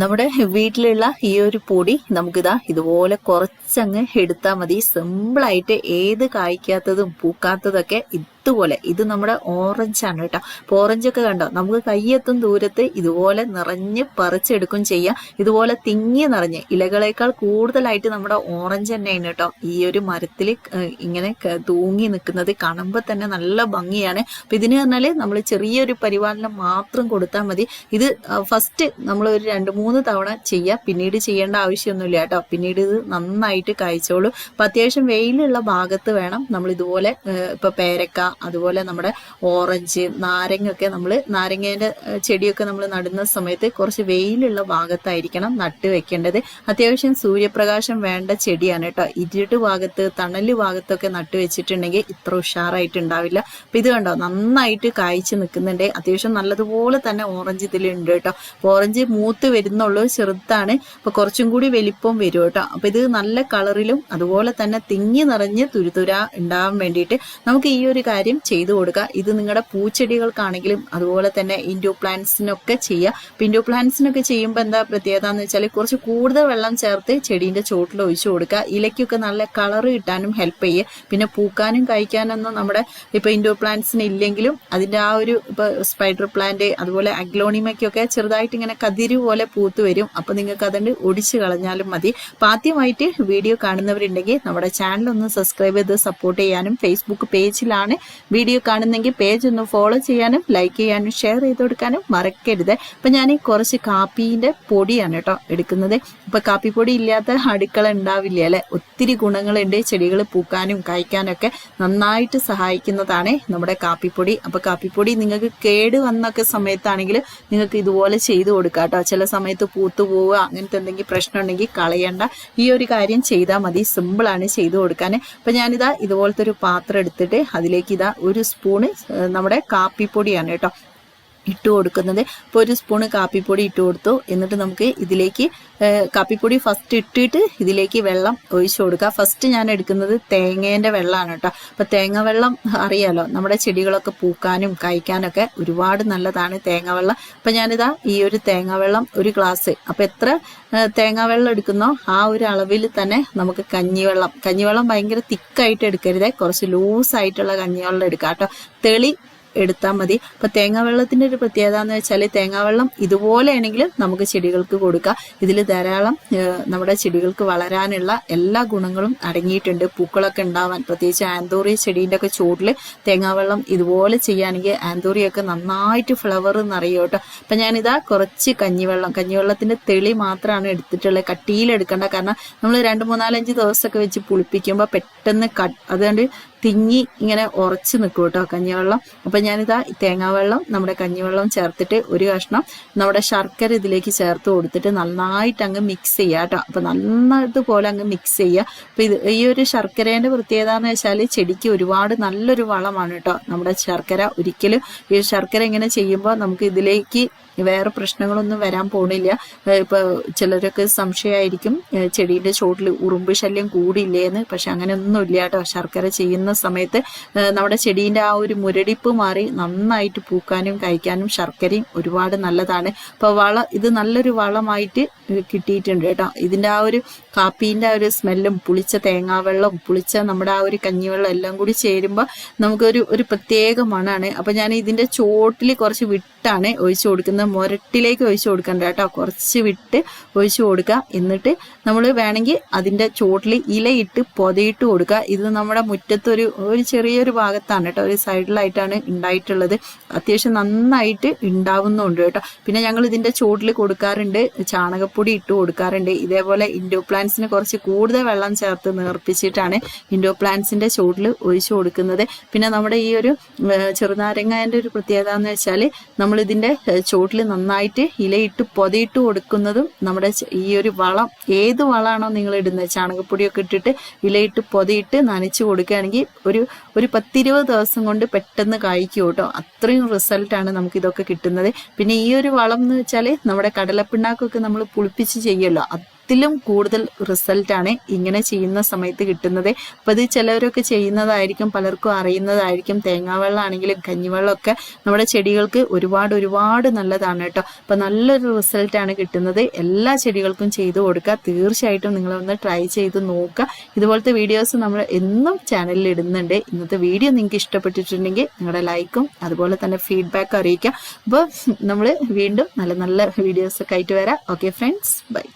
നമ്മുടെ വീട്ടിലുള്ള ഈ ഒരു പൊടി നമുക്കിതാ ഇതുപോലെ കുറച്ചങ്ങ് എടുത്താൽ മതി. സിമ്പിളായിട്ട് ഏത് കായ്ക്കാത്തതും പൂക്കാത്തതൊക്കെ ഇതുപോലെ. ഇത് നമ്മുടെ ഓറഞ്ച് ആണ് കേട്ടോ. അപ്പോൾ ഓറഞ്ചൊക്കെ കണ്ടോ? നമുക്ക് കയ്യെത്തും ദൂരത്ത് ഇതുപോലെ നിറഞ്ഞ് പറിച്ചെടുക്കും ചെയ്യാം. ഇതുപോലെ തിങ്ങി നിറഞ്ഞ്. ഇലകളേക്കാൾ കൂടുതലായിട്ട് നമ്മുടെ ഓറഞ്ച് തന്നെയാണ് കേട്ടോ. ഈ ഒരു മരത്തിൽ ഇങ്ങനെ തൂങ്ങി നിൽക്കുന്നത് കാണുമ്പോൾ തന്നെ നല്ല ഭംഗിയാണ്. അപ്പൊ ഇതിന് പറഞ്ഞാൽ നമ്മൾ ചെറിയൊരു പരിപാലനം മാത്രം കൊടുത്താൽ മതി. ഇത് ഫസ്റ്റ് നമ്മൾ ഒരു രണ്ട് മൂന്ന് തവണ ചെയ്യുക പിന്നീട് ചെയ്യേണ്ട ആവശ്യമൊന്നുമില്ല കേട്ടോ. പിന്നീട് ഇത് നന്നായിട്ട് കായ്ച്ചോളൂ. അപ്പൊ അത്യാവശ്യം വെയിലുള്ള ഭാഗത്ത് വേണം നമ്മൾ ഇതുപോലെ ഇപ്പം പേരക്ക അതുപോലെ നമ്മുടെ ഓറഞ്ച് നാരങ്ങയൊക്കെ നമ്മൾ നാരങ്ങേന്റെ ചെടിയൊക്കെ നമ്മൾ നടുന്ന സമയത്ത് കുറച്ച് വെയിലുള്ള ഭാഗത്തായിരിക്കണം നട്ട് വെക്കേണ്ടത്. അത്യാവശ്യം സൂര്യപ്രകാശം വേണ്ട ചെടിയാണ് കേട്ടോ. ഇരുട്ട് ഭാഗത്ത് തണൽ ഭാഗത്തൊക്കെ നട്ട് വെച്ചിട്ടുണ്ടെങ്കിൽ ഇത്ര ഉഷാറായിട്ട് ഉണ്ടാവില്ല അപ്പം ഇത് കണ്ടോ? നന്നായിട്ട് കായ്ച്ച് നിൽക്കുന്നുണ്ട്. അത്യാവശ്യം നല്ലതുപോലെ തന്നെ ഓറഞ്ച് ഇതിലുണ്ട് കേട്ടോ. ഓറഞ്ച് മൂത്ത് വരുന്നുള്ളൂ ചെറുത്താണ്. അപ്പോൾ കുറച്ചും കൂടി വലിപ്പം വരും കേട്ടോ. അപ്പം ഇത് നല്ല കളറിലും അതുപോലെ തന്നെ തിങ്ങി നിറഞ്ഞ് തുരുതുര ഉണ്ടാവാൻ വേണ്ടിയിട്ട് നമുക്ക് ഈ ഒരു കാര്യം ചെയ്തു കൊടുക്കുക. ഇത് നിങ്ങളുടെ പൂച്ചെടികൾക്കാണെങ്കിലും അതുപോലെ തന്നെ ഇൻഡോ പ്ലാന്റ്സിനൊക്കെ ചെയ്യുക. അപ്പൊ ഇൻഡോ പ്ലാന്റ്സിനൊക്കെ ചെയ്യുമ്പോൾ എന്താ പ്രത്യേകത എന്ന് വെച്ചാൽ കുറച്ച് കൂടുതൽ വെള്ളം ചേർത്ത് ചെടീന്റെ ചോട്ടിൽ ഒഴിച്ചു കൊടുക്കുക. ഇലയ്ക്കൊക്കെ നല്ല കളർ കിട്ടാനും ഹെൽപ്പ് ചെയ്യുക പിന്നെ പൂക്കാനും കഴിക്കാനൊന്നും നമ്മുടെ ഇപ്പൊ ഇൻഡോ പ്ലാന്റ്സിന് ഇല്ലെങ്കിലും അതിന്റെ ആ ഒരു ഇപ്പൊ സ്പൈഡർ പ്ലാന്റ് അതുപോലെ അഗ്ലോണിമയ്ക്കൊക്കെ ചെറുതായിട്ട് ഇങ്ങനെ കതിര് പോലെ പൂത്ത് വരും. അപ്പൊ നിങ്ങൾക്ക് അതുകൊണ്ട് ഒടിച്ചു കളഞ്ഞാലും മതി. അപ്പൊ ആദ്യമായിട്ട് വീഡിയോ കാണുന്നവരുണ്ടെങ്കിൽ നമ്മുടെ ചാനൽ ഒന്ന് സബ്സ്ക്രൈബ് ചെയ്ത് സപ്പോർട്ട് ചെയ്യാനും ഫേസ്ബുക്ക് പേജിലാണ് വീഡിയോ കാണുന്നെങ്കിൽ പേജ് ഒന്ന് ഫോളോ ചെയ്യാനും ലൈക്ക് ചെയ്യാനും ഷെയർ ചെയ്ത് കൊടുക്കാനും മറക്കരുത്. അപ്പൊ ഞാൻ കുറച്ച് കാപ്പീന്റെ പൊടിയാണ് കേട്ടോ എടുക്കുന്നത്. ഇപ്പൊ കാപ്പിപ്പൊടി ഇല്ലാത്ത അടുക്കള ഉണ്ടാവില്ല അല്ലേ? ഒത്തിരി ഗുണങ്ങളുണ്ട്. ചെടികൾ പൂക്കാനും കായ്ക്കാനും ഒക്കെ നന്നായിട്ട് സഹായിക്കുന്നതാണ് നമ്മുടെ കാപ്പിപ്പൊടി. അപ്പൊ കാപ്പിപ്പൊടി നിങ്ങൾക്ക് കേട് വന്നൊക്കെ സമയത്താണെങ്കിൽ നിങ്ങൾക്ക് ഇതുപോലെ ചെയ്തു കൊടുക്കാം കേട്ടോ. ചില സമയത്ത് പൂത്തു പോവുക അങ്ങനത്തെ എന്തെങ്കിലും പ്രശ്നം ഉണ്ടെങ്കിൽ കളയണ്ട. ഈ ഒരു കാര്യം ചെയ്താൽ മതി. സിമ്പിളാണ് ചെയ്തു കൊടുക്കാൻ. അപ്പൊ ഞാനിതാ ഇതുപോലത്തെ ഒരു പാത്രം എടുത്തിട്ട് അതിലേക്ക് ഇതാ ഒരു സ്പൂണ് നമ്മുടെ കാപ്പിപ്പൊടിയാണ് കേട്ടോ. ഇട്ട് കൊടുക്കുന്നത്. ഇപ്പോൾ ഒരു സ്പൂണ് കാപ്പിപ്പൊടി ഇട്ട് കൊടുത്തു. എന്നിട്ട് നമുക്ക് ഇതിലേക്ക് കാപ്പിപ്പൊടി ഫസ്റ്റ് ഇട്ടിട്ട് ഇതിലേക്ക് വെള്ളം ഒഴിച്ചു കൊടുക്കുക. ഫസ്റ്റ് ഞാൻ എടുക്കുന്നത് തേങ്ങേന്റെ വെള്ളമാണ് കേട്ടോ. അപ്പോൾ തേങ്ങ വെള്ളം അറിയാലോ നമ്മുടെ ചെടികളൊക്കെ പൂക്കാനും കായ്ക്കാനൊക്കെ ഒരുപാട് നല്ലതാണ് തേങ്ങ വെള്ളം അപ്പം ഞാനിതാ ഈ ഒരു തേങ്ങ വെള്ളം ഒരു ഗ്ലാസ് അപ്പം എത്ര തേങ്ങ വെള്ളം എടുക്കുന്നോ ആ ഒരു അളവിൽ തന്നെ നമുക്ക് കഞ്ഞിവെള്ളം. കഞ്ഞിവെള്ളം ഭയങ്കര തിക്കായിട്ട് എടുക്കരുത്. കുറച്ച് ലൂസായിട്ടുള്ള കഞ്ഞിവെള്ളം എടുക്കാം കേട്ടോ. തെളി എടുത്താൽ മതി. അപ്പൊ തേങ്ങാവെള്ളത്തിന്റെ ഒരു പ്രത്യേകത എന്ന് വെച്ചാൽ തേങ്ങാവെള്ളം ഇതുപോലെയാണെങ്കിൽ നമുക്ക് ചെടികൾക്ക് കൊടുക്കാം. ഇതിൽ ധാരാളം നമ്മുടെ ചെടികൾക്ക് വളരാനുള്ള എല്ലാ ഗുണങ്ങളും അടങ്ങിയിട്ടുണ്ട്. പൂക്കളൊക്കെ ഉണ്ടാവാൻ പ്രത്യേകിച്ച് ആന്തോറിയ ചെടീന്റെ ഒക്കെ ചൂടിൽ തേങ്ങാവെള്ളം ഇതുപോലെ ചെയ്യുകയാണെങ്കിൽ ആന്തോറിയൊക്കെ നന്നായിട്ട് ഫ്ലവർ നിറയും കേട്ടോ. അപ്പൊ ഞാനിതാ കുറച്ച് കഞ്ഞിവെള്ളം കഞ്ഞിവെള്ളത്തിന്റെ തെളി മാത്രമാണ് എടുത്തിട്ടുള്ളത്. കട്ടിയിൽ എടുക്കണ്ട കാരണം നമ്മൾ രണ്ട് മൂന്നാലഞ്ച് ദിവസമൊക്കെ വെച്ച് പുളിപ്പിക്കുമ്പോൾ പെട്ടെന്ന് കട്ട് അതുകൊണ്ട് തിങ്ങി ഇങ്ങനെ ഉറച്ചു നിൽക്കും കേട്ടോ കഞ്ഞിവെള്ളം. അപ്പൊ ഞാനിതാ തേങ്ങാവെള്ളം നമ്മുടെ കഞ്ഞിവെള്ളം ചേർത്തിട്ട് ഒരു കഷ്ണം നമ്മുടെ ശർക്കര ഇതിലേക്ക് ചേർത്ത് കൊടുത്തിട്ട് നന്നായിട്ട് അങ്ങ് മിക്സ് ചെയ്യുക കേട്ടോ. അപ്പൊ നന്നായിട്ട് പോലെ അങ്ങ് മിക്സ് ചെയ്യുക അപ്പൊ ഇത് ഈ ഒരു ശർക്കരേന്റെ പ്രത്യേകത എന്ന് വെച്ചാൽ ചെടിക്ക് ഒരുപാട് നല്ലൊരു വളമാണ് കേട്ടോ. നമ്മുടെ ശർക്കര ഒരിക്കലും ഈ ശർക്കര ഇങ്ങനെ ചെയ്യുമ്പോൾ നമുക്ക് ഇതിലേക്ക് വേറെ പ്രശ്നങ്ങളൊന്നും വരാൻ പോണില്ല. ഇപ്പൊ ചിലരൊക്കെ സംശയമായിരിക്കും ചെടിയുടെ ചോട്ടിൽ ഉറുമ്പ് ശല്യം കൂടിയില്ലേന്ന് പക്ഷെ അങ്ങനെ ഒന്നും ഇല്ല കേട്ടോ. ശർക്കര ചെയ്യുന്ന സമയത്ത് നമ്മുടെ ചെടീന്റെ ആ ഒരു മുരടിപ്പ് മാറി നന്നായിട്ട് പൂക്കാനും കഴിക്കാനും ശർക്കരയും ഒരുപാട് നല്ലതാണ്. ഇപ്പൊ വള ഇത് നല്ലൊരു വളമായിട്ട് കിട്ടിയിട്ടുണ്ട് കേട്ടോ. ഇതിന്റെ ആ ഒരു കാപ്പീന്റെ ആ ഒരു സ്മെല്ലും പുളിച്ച തേങ്ങാവെള്ളം പുളിച്ച നമ്മുടെ ആ ഒരു കഞ്ഞിവെള്ളം എല്ലാം കൂടി ചേരുമ്പോൾ നമുക്കൊരു ഒരു പ്രത്യേക മണാണ്. അപ്പൊ ഞാൻ ഇതിന്റെ ചോട്ടിൽ കുറച്ച് വിട്ടാണ് ഒഴിച്ചു കൊടുക്കുന്നത്. മുരട്ടിലേക്ക് ഒഴിച്ചു കൊടുക്കണ്ട കേട്ടോ. കുറച്ച് വിട്ട് ഒഴിച്ചു കൊടുക്കുക. എന്നിട്ട് നമ്മൾ വേണമെങ്കിൽ അതിന്റെ ചോട്ടിൽ ഇലയിട്ട് പൊതയിട്ട് കൊടുക്കുക. ഇത് നമ്മുടെ മുറ്റത്തൊരു ഒരു ചെറിയൊരു ഭാഗത്താണ് കേട്ടോ. ഒരു സൈഡിലായിട്ടാണ് ഉണ്ടായിട്ടുള്ളത്. അത്യാവശ്യം നന്നായിട്ട് ഉണ്ടാവുന്നുണ്ട് കേട്ടോ. പിന്നെ ഞങ്ങൾ ഇതിന്റെ ചോട്ടിൽ കൊടുക്കാറുണ്ട്. ചാണകപ്പൊടി ഇട്ട് കൊടുക്കാറുണ്ട്. ഇതേപോലെ ഇൻഡോ പ്ലാന്റ്സിന് കുറച്ച് കൂടുതൽ വെള്ളം ചേർത്ത് നേർപ്പിച്ചിട്ടാണ് ഇൻഡോ പ്ലാന്റ്സിന്റെ ചോട്ടിൽ ഒഴിച്ചു കൊടുക്കുന്നത്. പിന്നെ നമ്മുടെ ഈ ഒരു ചെറുനാരങ്ങാന്റെ ഒരു പ്രത്യേകത എന്ന് വെച്ചാൽ നമ്മളിതിന്റെ ഇതിന്റെ ചോട്ടിൽ നന്നായിട്ട് ഇലയിട്ട് പൊതയിട്ട് കൊടുക്കുന്നതും നമ്മുടെ ഈ ഒരു വളം ഏത് വളമാണോ നിങ്ങൾ ഇടുന്നത് ചാണകപ്പൊടിയൊക്കെ ഇട്ടിട്ട് ഇലയിട്ട് പൊതയിട്ട് നനച്ച് കൊടുക്കുകയാണെങ്കിൽ ഒരു ഒരു പത്തിരുപത് ദിവസം കൊണ്ട് പെട്ടെന്ന് കായ്ക്കും കേട്ടോ. അത്രയും റിസൾട്ടാണ് നമുക്ക് ഇതൊക്കെ കിട്ടുന്നത്. പിന്നെ ഈ ഒരു വളം എന്ന് വെച്ചാൽ നമ്മുടെ കടലപ്പിണ്ണാക്കൊക്കെ നമ്മൾ പുളിപ്പിച്ച് ചെയ്യുമല്ലോ. അതിലും കൂടുതൽ റിസൾട്ടാണ് ഇങ്ങനെ ചെയ്യുന്ന സമയത്ത് കിട്ടുന്നത്. അപ്പോൾ ഇത് ചിലവരൊക്കെ ചെയ്യുന്നതായിരിക്കും പലർക്കും അറിയുന്നതായിരിക്കും. തേങ്ങാവെള്ളം ആണെങ്കിലും കഞ്ഞിവെള്ളമൊക്കെ നമ്മുടെ ചെടികൾക്ക് ഒരുപാട് ഒരുപാട് നല്ലതാണ് കേട്ടോ. അപ്പോൾ നല്ലൊരു റിസൾട്ടാണ് കിട്ടുന്നത്. എല്ലാ ചെടികൾക്കും ചെയ്തു കൊടുക്കുക. തീർച്ചയായിട്ടും നിങ്ങളൊന്ന് ട്രൈ ചെയ്ത് നോക്കുക. ഇതുപോലത്തെ വീഡിയോസ് നമ്മൾ എന്നും ചാനലിൽ ഇടുന്നുണ്ട്. ഇന്നത്തെ വീഡിയോ നിങ്ങൾക്ക് ഇഷ്ടപ്പെട്ടിട്ടുണ്ടെങ്കിൽ നിങ്ങളുടെ ലൈക്കും അതുപോലെ തന്നെ ഫീഡ്ബാക്ക് അറിയിക്കുക. അപ്പോൾ നമ്മൾ വീണ്ടും നല്ല നല്ല വീഡിയോസൊക്കെ ആയിട്ട് വരാം. Okay friends bye